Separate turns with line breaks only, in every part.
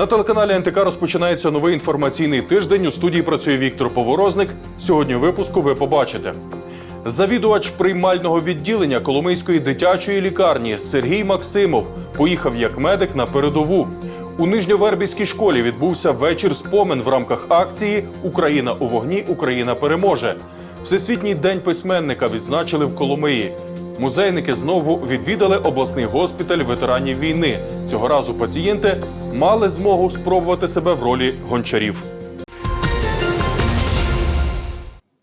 На телеканалі НТК розпочинається новий інформаційний тиждень. У студії працює Віктор Поворозник. Сьогодні випуску ви побачите. Завідувач приймального відділення Коломийської дитячої лікарні Сергій Максимов поїхав як медик на передову. У Нижньовербівській школі відбувся вечір спомин в рамках акції Україна у вогні, Україна переможе. Всесвітній день письменника відзначили в Коломиї. Музейники знову відвідали обласний госпіталь ветеранів війни. Цього разу пацієнти мали змогу спробувати себе в ролі гончарів.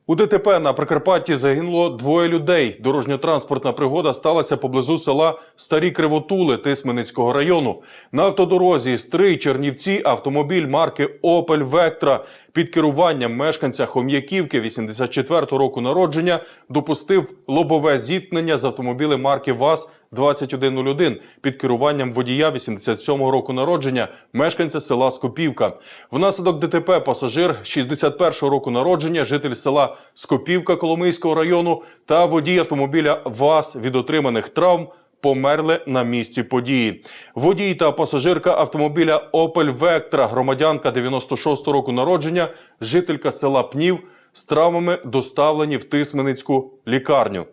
У ДТП на Прикарпатті загинуло двоє людей. Дорожньо-транспортна пригода сталася поблизу села Старі Кривотули Тисменицького району. На автодорозі Стрий Чернівці автомобіль марки Опель Вектра під керуванням мешканця Хом'яківки 84-го року народження допустив лобове зіткнення з автомобілем марки ВАЗ 2101 під керуванням водія 87-го року народження, мешканця села Скопівка. Внаслідок ДТП пасажир 61-го року народження, житель села Скопівка Коломийського району та водій автомобіля ВАЗ від отриманих травм померли на місці події. Водій та пасажирка автомобіля Opel Vectra, громадянка 96-го року народження, жителька села Пнів, з травмами доставлені в Тисменицьку лікарню.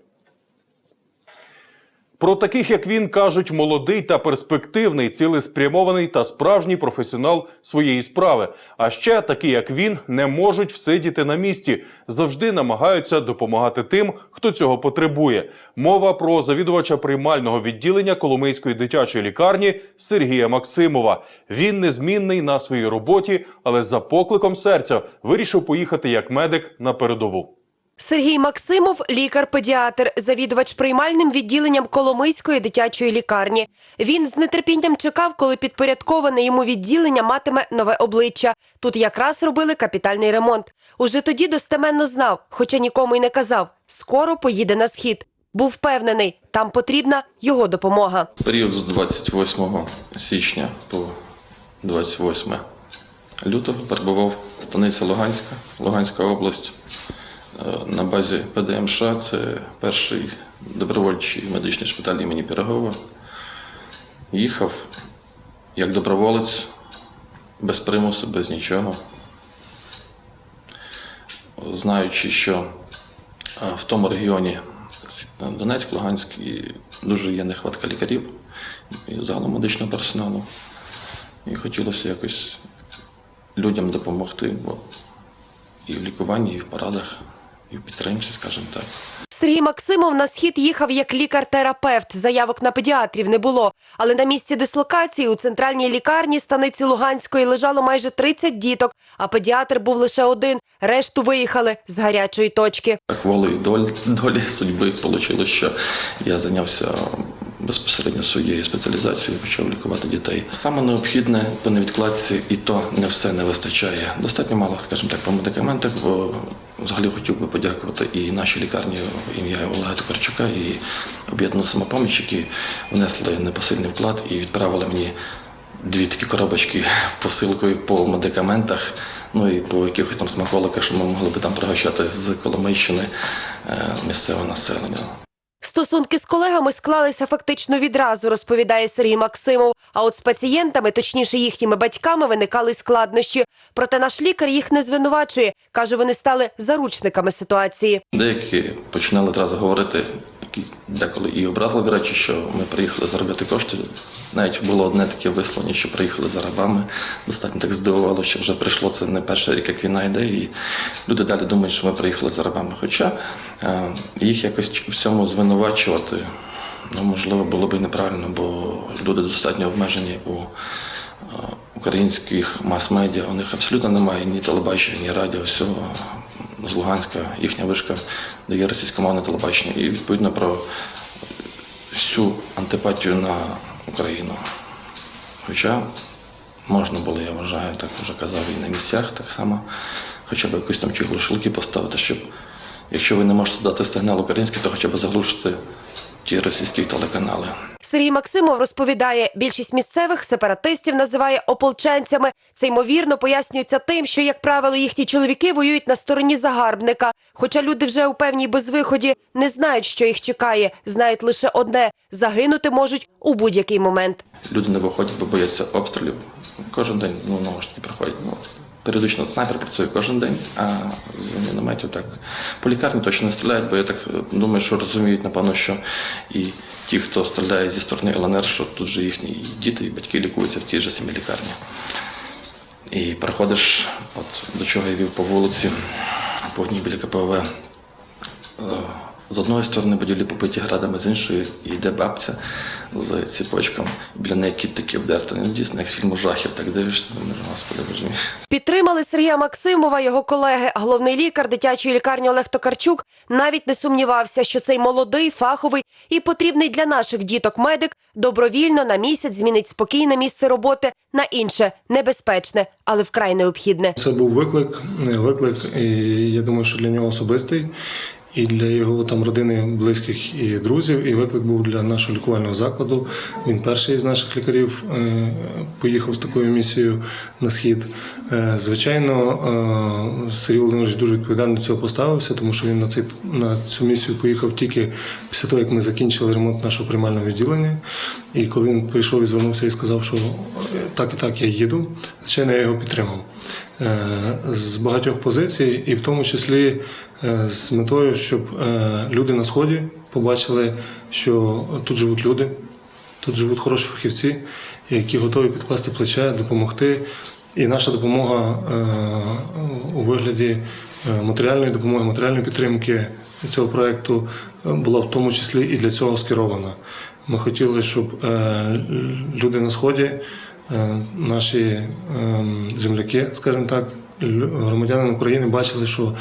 Про таких, як він, кажуть, молодий та перспективний, цілеспрямований та справжній професіонал своєї справи. А ще такі, як він, не можуть всидіти на місці, завжди намагаються допомагати тим, хто цього потребує. Мова про завідувача приймального відділення Коломийської дитячої лікарні Сергія Максимова. Він незмінний на своїй роботі, але за покликом серця вирішив поїхати як медик на передову.
Сергій Максимов, лікар-педіатр, завідувач приймальним відділенням Коломийської дитячої лікарні. Він з нетерпінням чекав, коли підпорядковане йому відділення матиме нове обличчя. Тут якраз робили капітальний ремонт. Уже тоді достеменно знав, хоча нікому й не казав, скоро поїде на схід. Був впевнений, там потрібна його допомога.
Період з 28 січня по 28 лютого перебував станиця Луганська, Луганська область. Е, На базі ПДМШ це перший добровольчий медичний шпиталь імені Пірогова. Їхав як доброволець, без примусу, без нічого. Знаючи, що е, в тому регіоні Донецьк, Луганськ і дуже є нехватка лікарів і загалом медичного персоналу. І хотілося якось людям допомогти, бо і в лікуванні, і в порадах, і в підтримці, скажімо так.
Сергій Максимов на схід їхав як лікар-терапевт. Заявок на педіатрів не було. Але на місці дислокації у центральній лікарні станиці Луганської лежало майже 30 діток, а педіатр був лише один. Решту виїхали з гарячої точки.
Так волею долі, долі судьби вийшло, що я зайнявся безпосередньо своєю спеціалізацією, почав лікувати дітей. Саме необхідне по невідкладці, і то не все не вистачає. Достатньо мало, скажімо так, по медикаментах, взагалі хотів би подякувати і нашій лікарні ім'я Олега Токарчука, і об'єднану самопоміч, які внесли непосильний вклад і відправили мені дві такі коробочки посилкою по медикаментах, ну і по якихось там смаколиках, що ми могли би там пригощати з Коломийщини місцевого місцеве населення.
Стосунки з колегами склалися фактично відразу, розповідає Сергій Максимов. А от з пацієнтами, точніше їхніми батьками, виникали складнощі. Проте наш лікар їх не звинувачує. каже, вони стали заручниками ситуації.
Деякі починали одразу говорити, деколи і образливі речі, що ми приїхали заробляти кошти. Навіть було одне таке висловлення, що приїхали за рабами. Достатньо так здивувало, що вже прийшло це не перший рік, як війна йде, і люди далі думають, що ми приїхали за рабами. Хоча е, їх якось в цьому звинувачувати, ну можливо, було б і неправильно, бо люди достатньо обмежені у е, українських мас-медіа. У них абсолютно немає ні телебачення, ні радіо, всього з Луганська, їхня вишка, де є російськомовне телебачення, і відповідно про всю антипатію на Україну. Хоча можна було, я вважаю, так вже казав і на місцях так само, хоча б якусь там чи глушилки поставити, щоб якщо ви не можете дати сигнал український, то хоча б заглушити ті російські телеканали.
Сергій Максимов розповідає, більшість місцевих сепаратистів називає ополченцями. Це ймовірно пояснюється тим, що, як правило, їхні чоловіки воюють на стороні загарбника. Хоча люди вже у певній безвиході не знають, що їх чекає, знають лише одне: загинути можуть у будь-який момент.
Люди не виходять, бо бояться обстрілів. Кожен день ну, знову ж проходять. Ну, періодично снайпер працює кожен день, а з мінометів так по лікарні точно не стріляють, бо я так е, думаю, що розуміють, напевно, що і ті, хто стріляє зі сторони ЛНР, що тут же їхні і діти, і батьки лікуються в тій же самій лікарні. І приходиш, от до чого я вів по вулиці, по одній біля КПВ. З одної сторони будівлі побиті градами, з іншої йде бабця з ціпочком. Біля неї кіт такий обдертий. Ну, дійсно, як з фільму жахів, так дивишся, думаєш, господи, боже мій.
Підтримали Сергія Максимова його колеги. Головний лікар дитячої лікарні Олег Токарчук навіть не сумнівався, що цей молодий, фаховий і потрібний для наших діток медик добровільно на місяць змінить спокійне місце роботи на інше, небезпечне, але вкрай необхідне.
Це був виклик, не виклик, і я думаю, що для нього особистий, і для його там родини, близьких і друзів. І виклик був для нашого лікувального закладу. Він перший з наших лікарів е, поїхав з такою місією на схід. Е, Звичайно, е, Сергій Володимирович дуже відповідально до цього поставився, тому що він на цей на цю місію поїхав тільки після того, як ми закінчили ремонт нашого приймального відділення. І коли він прийшов і звернувся і сказав, що так і так я їду, звичайно, я його підтримав. Е, з багатьох позицій, і в тому числі е, з метою, щоб е, люди на сході побачили, що тут живуть люди, тут живуть хороші фахівці, які готові підкласти плече, допомогти. І наша допомога у вигляді матеріальної допомоги, матеріальної підтримки цього проекту була в тому числі і для цього скерована. Ми хотіли, щоб люди на сході наші ем, земляки, скажімо так, громадяни України бачили, що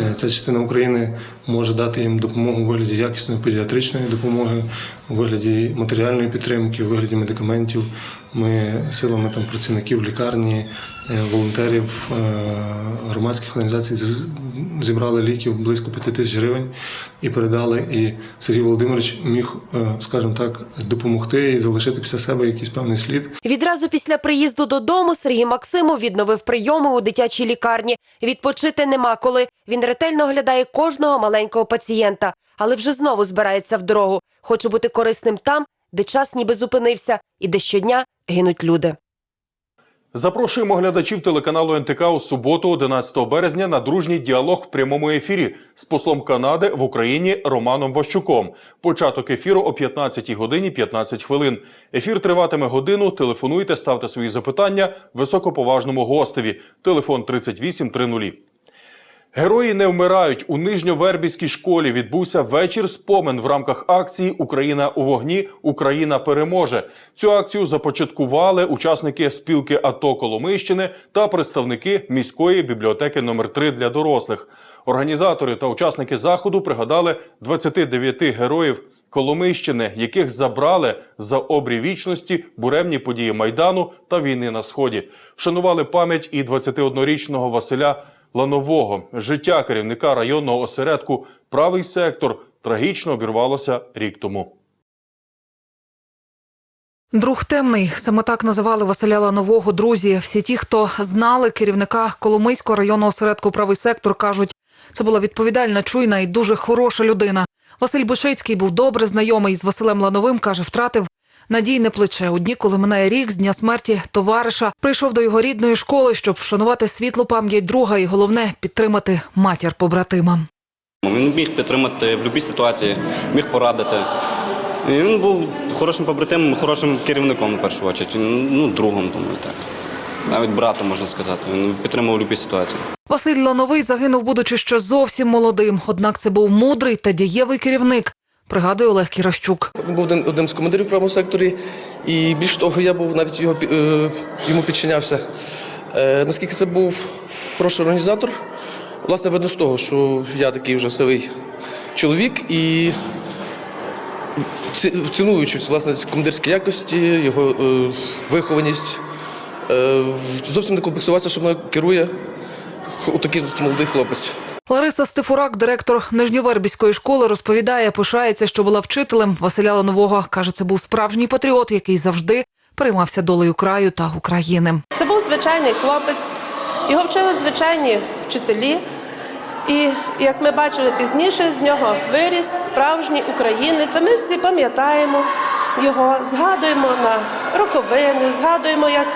е, ця частина України може дати їм допомогу у вигляді якісної педіатричної допомоги, у вигляді матеріальної підтримки, у вигляді медикаментів. Ми силами там працівників лікарні, е, волонтерів, е, громадських організацій зібрали ліків близько 5 тисяч гривень і передали. І Сергій Володимирович міг, е, скажімо так, допомогти і залишити після себе якийсь певний слід.
Відразу після приїзду додому Сергій Максимов відновив прийоми у дитячій лікарні. Відпочити нема коли. Він ретельно оглядає кожного маленького пацієнта, але вже знову збирається в дорогу. Хоче бути корисним там, де час ніби зупинився, і де щодня гинуть люди.
Запрошуємо глядачів телеканалу НТК у суботу, 11 березня, на дружній діалог в прямому ефірі з послом Канади в Україні Романом Ващуком. Початок ефіру о 15 годині 15 хвилин. Ефір триватиме годину. Телефонуйте, ставте свої запитання високоповажному гостеві. Телефон 3830. Герої не вмирають. У Нижньовербівській школі відбувся вечір спомин в рамках акції Україна у вогні, Україна переможе. Цю акцію започаткували учасники спілки АТО Коломийщини та представники міської бібліотеки номер 3 для дорослих. Організатори та учасники заходу пригадали 29 героїв Коломийщини, яких забрали за обрій вічності буремні події майдану та війни на сході. Вшанували пам'ять і 21-річного Василя Ланового. Життя керівника районного осередку Правий сектор трагічно обірвалося рік тому.
Друг темний саме так називали Василя Ланового друзі. Всі ті, хто знали керівника Коломийського районного осередку правий сектор, кажуть, це була відповідальна, чуйна і дуже хороша людина. Василь Бушицький був добре знайомий з Василем Лановим. каже, втратив надійне плече. У дні, коли минає рік з дня смерті товариша, прийшов до його рідної школи, щоб вшанувати світлу пам'ять друга і головне підтримати матір побратима.
Він міг підтримати в будь-якій ситуації, міг порадити. І він був хорошим побратимом, хорошим керівником в першу чергу, ну, другом, думаю, так. Навіть братом, можна сказати. Він підтримував будь-якій ситуації.
Василь Лановий загинув, будучи ще зовсім молодим. Однак це був мудрий та дієвий керівник. Пригадує Олег Кіращук.
Він був один, одним з командирів в правому секторі, і більш того, я був навіть його, е, йому підчинявся. Е, наскільки це був хороший організатор, власне, видно з того, що я такий вже сивий чоловік і ці- цінуючи власне командирські якості, його е, вихованість, е, зовсім не комплексувався, що мною керує такий молодий хлопець.
Лариса Стефурак, директор Нижньовербівської школи, розповідає, пишається, що була вчителем Василя Ланового. каже, це був справжній патріот, який завжди переймався долею краю та України.
Це був звичайний хлопець, його вчили звичайні вчителі. І як ми бачили пізніше, з нього виріс справжній українець. Ми всі пам'ятаємо його, згадуємо на роковини, згадуємо, як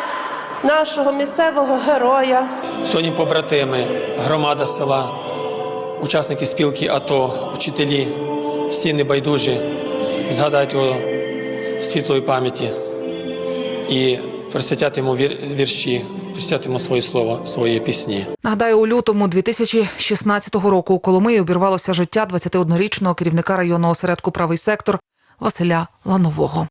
нашого місцевого героя.
Сьогодні побратими, громада села, учасники спілки АТО, вчителі, всі небайдужі згадають його світлої пам'яті і присвятять йому вір- вірші, присвятять своє слово, свої пісні.
Нагадаю, у лютому 2016 року у Коломиї обірвалося життя 21-річного керівника районного осередку правий сектор Василя Ланового.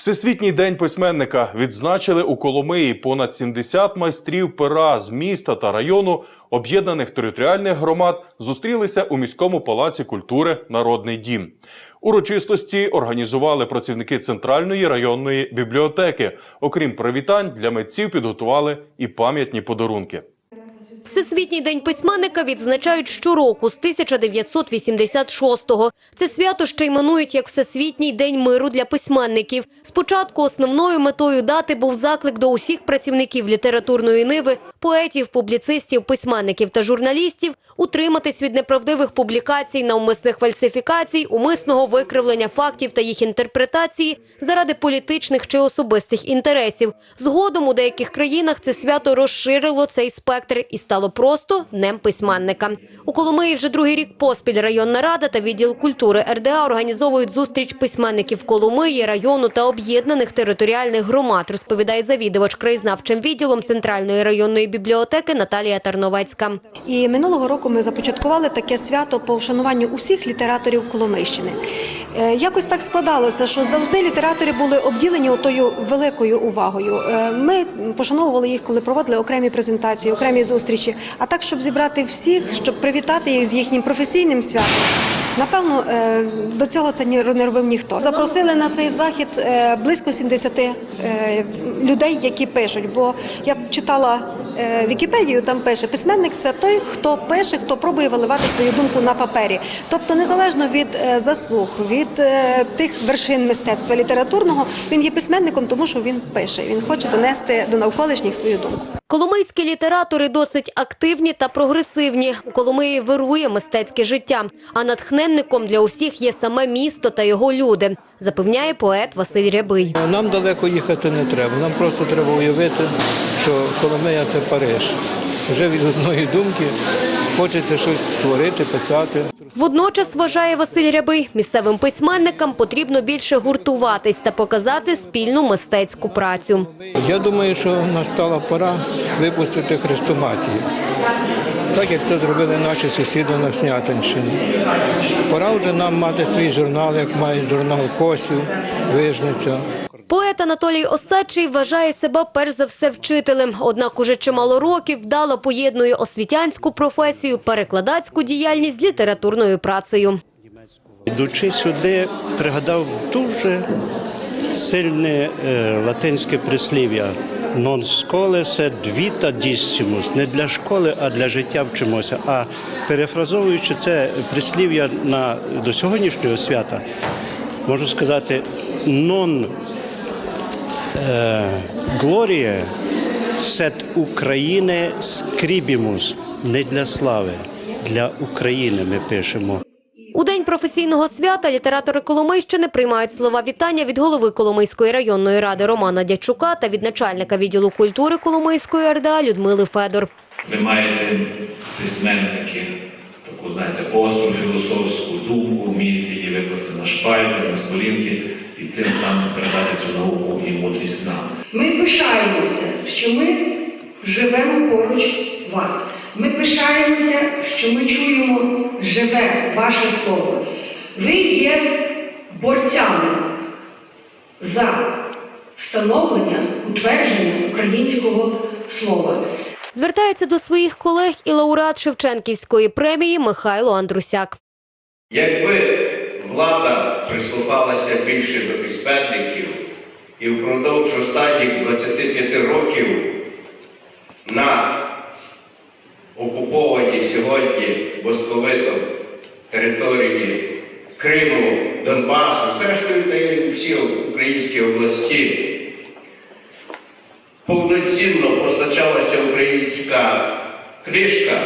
Всесвітній день письменника відзначили у Коломиї понад 70 майстрів пера з міста та району об'єднаних територіальних громад зустрілися у міському палаці культури Народний дім. Урочистості організували працівники центральної районної бібліотеки. Окрім привітань, для митців підготували і пам'ятні подарунки.
Всесвітній день письменника відзначають щороку з 1986-го. Це свято ще іменують як Всесвітній день миру для письменників. Спочатку основною метою дати був заклик до усіх працівників літературної ниви, поетів, публіцистів, письменників та журналістів утриматись від неправдивих публікацій, навмисних фальсифікацій, умисного викривлення фактів та їх інтерпретації заради політичних чи особистих інтересів. Згодом у деяких країнах це свято розширило цей спектр і стало просто днем письменника. У Коломиї вже другий рік поспіль районна рада та відділ культури РДА організовують зустріч письменників Коломиї, району та об'єднаних територіальних громад, розповідає завідувач краєзнавчим відділом Центральної районної бібліотеки Наталія Тарновецька.
І минулого року ми започаткували таке свято по вшануванню усіх літераторів Коломийщини. Е, Якось так складалося, що завжди літератори були обділені отою великою увагою. Е, Ми пошановували їх, коли проводили окремі презентації, окремі зустрічі. А так, щоб зібрати всіх, щоб привітати їх з їхнім професійним святом. Напевно, е, до цього це не робив ніхто. Запросили на цей захід е, близько 70 е, людей, які пишуть. Бо я читала Вікіпедію, там пише письменник це той, хто пише, хто пробує виливати свою думку на папері. Тобто, незалежно від е, заслуг, від е, тих вершин мистецтва літературного, він є письменником, тому що він пише. Він хоче донести до навколишніх свою думку.
Коломийські літератори досить активні та прогресивні. У Коломиї вирує мистецьке життя, а натхненником для усіх є саме місто та його люди, запевняє поет Василь Рябий.
Нам далеко їхати не треба. Нам просто треба уявити, що Коломия – це Париж. Вже від одної думки хочеться щось створити, писати.
Водночас, вважає Василь Рябий, місцевим письменникам потрібно більше гуртуватись та показати спільну мистецьку працю.
Я думаю, що настала пора випустити хрестоматію. Так як це зробили наші сусіди на Снятинщині. Пора вже нам мати свій журнал, як мають журнал Косів, Вижниця.
Поет Анатолій Осадчий вважає себе перш за все вчителем. Однак уже чимало років вдало поєднує освітянську професію, перекладацьку діяльність з літературною працею.
Йдучи сюди, пригадав дуже сильне е, латинське прислів'я «Non scholae sed vita dissimus» – не для школи, а для життя вчимося. А перефразовуючи це прислів'я до сьогоднішнього свята, можу сказати «Non е, glorie sed Ukraine scribimus» – не для слави, для України ми пишемо.
У день професійного свята літератори Коломийщини приймають слова вітання від голови Коломийської районної ради Романа Дячука та від начальника відділу культури Коломийської РДА Людмили Федор.
Ви маєте письменники, таку, знаєте, остру філософську думку, вмієте її викласти на шпальти, на сторінки цим самим передати цю науку і мудрість нам.
Ми пишаємося, що ми живемо поруч вас. Ми пишаємося, що ми чуємо живе ваше слово. Ви є борцями за становлення, утвердження українського слова.
Звертається до своїх колег і лауреат Шевченківської премії Михайло Андрусяк.
Якби влада прислухалася більше до письменників. І впродовж останніх 25 років на окуповані сьогодні московитом території Криму, Донбасу, зрештою всі українські області, повноцінно постачалася українська книжка,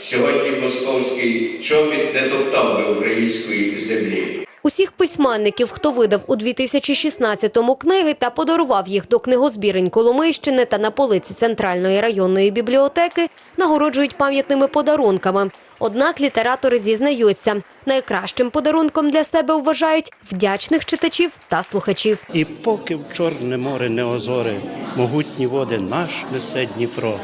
сьогодні московський чобіт не топтав би української землі.
Усіх письменників, хто видав у 2016-му книги та подарував їх до книгозбірень Коломийщини та на полиці Центральної районної бібліотеки, нагороджують пам'ятними подарунками. Однак літератори зізнаються, найкращим подарунком для себе вважають вдячних читачів та слухачів.
І поки в Чорне море не озоре, могутні води наш несе Дніпро.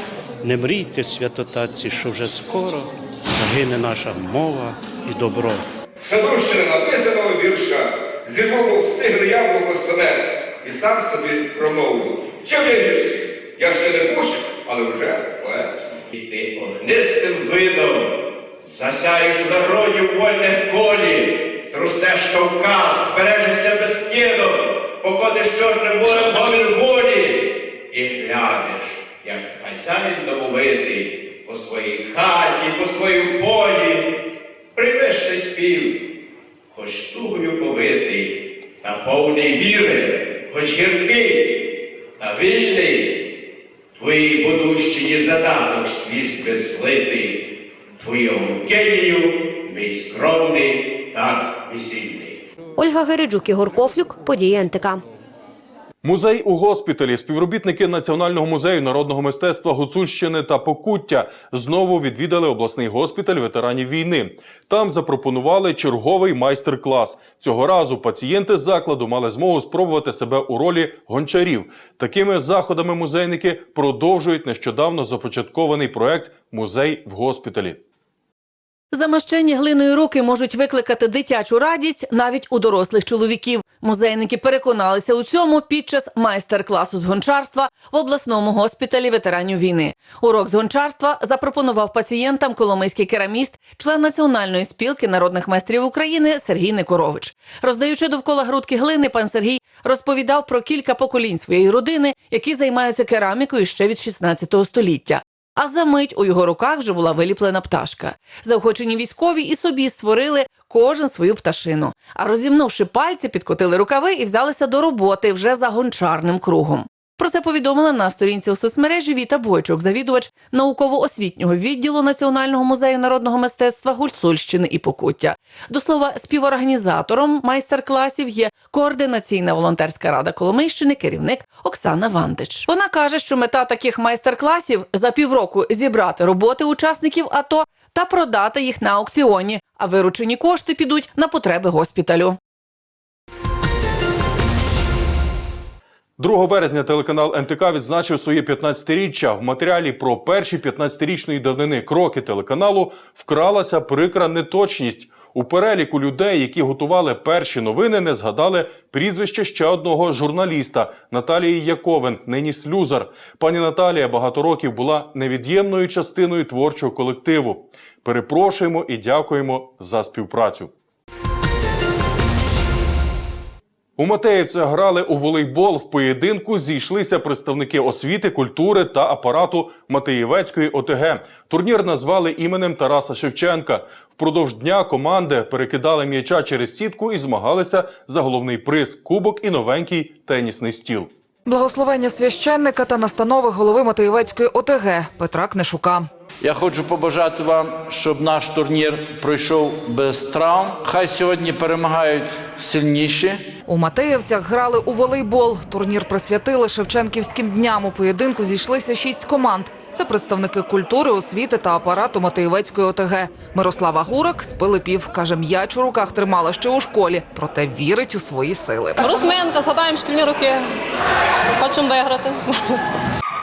Не мрійте, святотатці, що вже скоро загине наша мова і добро.
Садовщина написаного вірша, зірвомо встигли яблуко сонет, і сам собі промовив. Чим я гірший? Я ще не пушик, але вже поет.
І ти огнистим видом засяєш в народі в вольних колі, трустеш Кавказ, бережешся безкидом, походиш чорним морем гомін волі, і глянеш, як хазяїн домовитий по своїй хаті, по своїм полі, ще спів, хоч тугою повитий, та повний віри, хоч гіркий, та вільний. Твоїй будущині задаток свіст безлитий, Твоєму генію мій скромний так весільний.
Ольга Гереджук, Ігор Кофлюк, події НТК.
Музей у госпіталі. Співробітники Національного музею народного мистецтва Гуцульщини та Покуття знову відвідали обласний госпіталь ветеранів війни. Там запропонували черговий майстер-клас. Цього разу пацієнти закладу мали змогу спробувати себе у ролі гончарів. Такими заходами музейники продовжують нещодавно започаткований проект Музей в госпіталі.
Замащені глиною руки можуть викликати дитячу радість навіть у дорослих чоловіків. Музейники переконалися у цьому під час майстер-класу з гончарства в обласному госпіталі ветеранів війни. Урок з гончарства запропонував пацієнтам коломийський кераміст, член національної спілки народних майстрів України Сергій Никорович. Роздаючи довкола грудки глини, пан Сергій розповідав про кілька поколінь своєї родини, які займаються керамікою ще від 16 століття. А за мить у його руках вже була виліплена пташка. Заохочені військові і собі створили кожен свою пташину. А розімнувши пальці, підкотили рукави і взялися до роботи вже за гончарним кругом. Про це повідомила на сторінці у соцмережі Віта Бойчук, завідувач науково-освітнього відділу Національного музею народного мистецтва Гульцульщини і Покуття. До слова, співорганізатором майстер-класів є координаційна волонтерська рада Коломийщини, керівник Оксана Вандич. Вона каже, що мета таких майстер-класів за півроку зібрати роботи учасників АТО та продати їх на аукціоні, а виручені кошти підуть на потреби госпіталю.
2 березня телеканал НТК відзначив своє 15-річчя. В матеріалі про перші 15-річної давнини кроки телеканалу вкралася прикра неточність. У переліку людей, які готували перші новини, не згадали прізвище ще одного журналіста Наталії Яковин, нині слюзар. Пані Наталія багато років була невід'ємною частиною творчого колективу. Перепрошуємо і дякуємо за співпрацю. У Матеївцях грали у волейбол. В поєдинку зійшлися представники освіти, культури та апарату Матеївецької ОТГ. Турнір назвали іменем Тараса Шевченка. Впродовж дня команди перекидали м'яча через сітку і змагалися за головний приз кубок і новенький тенісний стіл.
Благословення священника та настанови голови Матеєвецької ОТГ Петра Книшука.
Я хочу побажати вам, щоб наш турнір пройшов без травм. Хай сьогодні перемагають сильніші.
У Матеївцях грали у волейбол. Турнір присвятили Шевченківським дням. У поєдинку зійшлися шість команд. Це представники культури, освіти та апарату Матеєвецької ОТГ. Мирослава Гурак з Пилипів каже, м'яч у руках тримала ще у школі, проте вірить у свої сили.
Розминка, згадаємо шкільні роки. Хочемо виграти.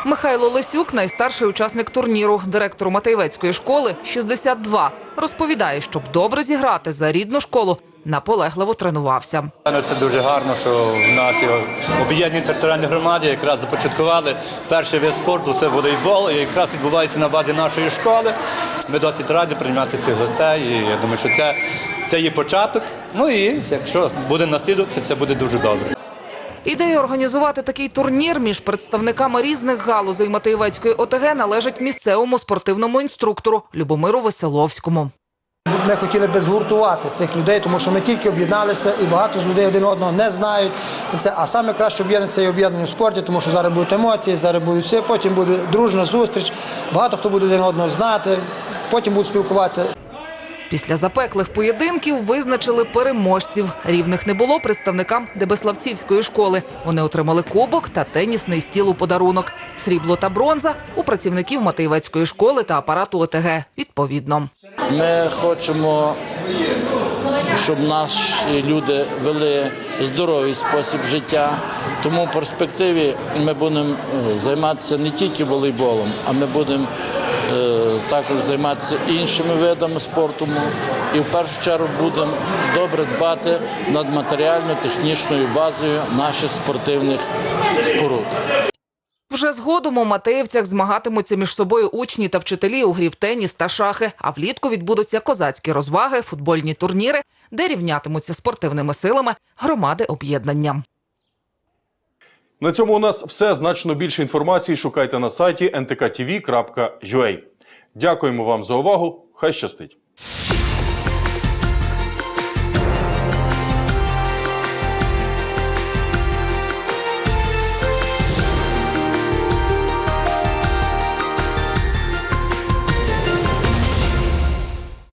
Михайло Лисюк, найстарший учасник турніру, директору Матеєвецької школи 62, розповідає, щоб добре зіграти за рідну школу, наполегливо тренувався.
Це дуже гарно, що в нашій об'єднаній територіальній громаді якраз започаткували перший вид спорту це волейбол. І якраз відбувається на базі нашої школи. Ми досить раді приймати цих гостей. І я думаю, що це, це є початок. Ну і якщо буде наслідуватися, це буде дуже добре.
Ідея організувати такий турнір між представниками різних галузей Матеєвецької ОТГ належить місцевому спортивному інструктору Любомиру Веселовському.
Ми хотіли би згуртувати цих людей, тому що ми тільки об'єдналися, і багато з людей один одного не знають. Це а саме краще об'єднатися і об'єднання у спорті, тому що зараз будуть емоції, зараз будуть все. Потім буде дружна зустріч. Багато хто буде один одного знати, потім будуть спілкуватися.
Після запеклих поєдинків визначили переможців. Рівних не було представникам Дебеславцівської школи. Вони отримали кубок та тенісний стіл у подарунок. Срібло та бронза у працівників Матеєвецької школи та апарату ОТГ. Відповідно.
Ми хочемо, щоб наші люди вели здоровий спосіб життя. Тому в перспективі ми будемо е, займатися не тільки волейболом, а ми будемо також займатися іншими видами спорту. І в першу чергу будемо добре дбати над матеріально-технічною базою наших спортивних споруд.
Вже згодом у Матеївцях змагатимуться між собою учні та вчителі у грі в теніс та шахи. А влітку відбудуться козацькі розваги, футбольні турніри, де рівнятимуться спортивними силами громади об'єднання.
На цьому у нас все. Значно більше інформації шукайте на сайті ntkTV.ua. Дякуємо вам за увагу. Хай щастить!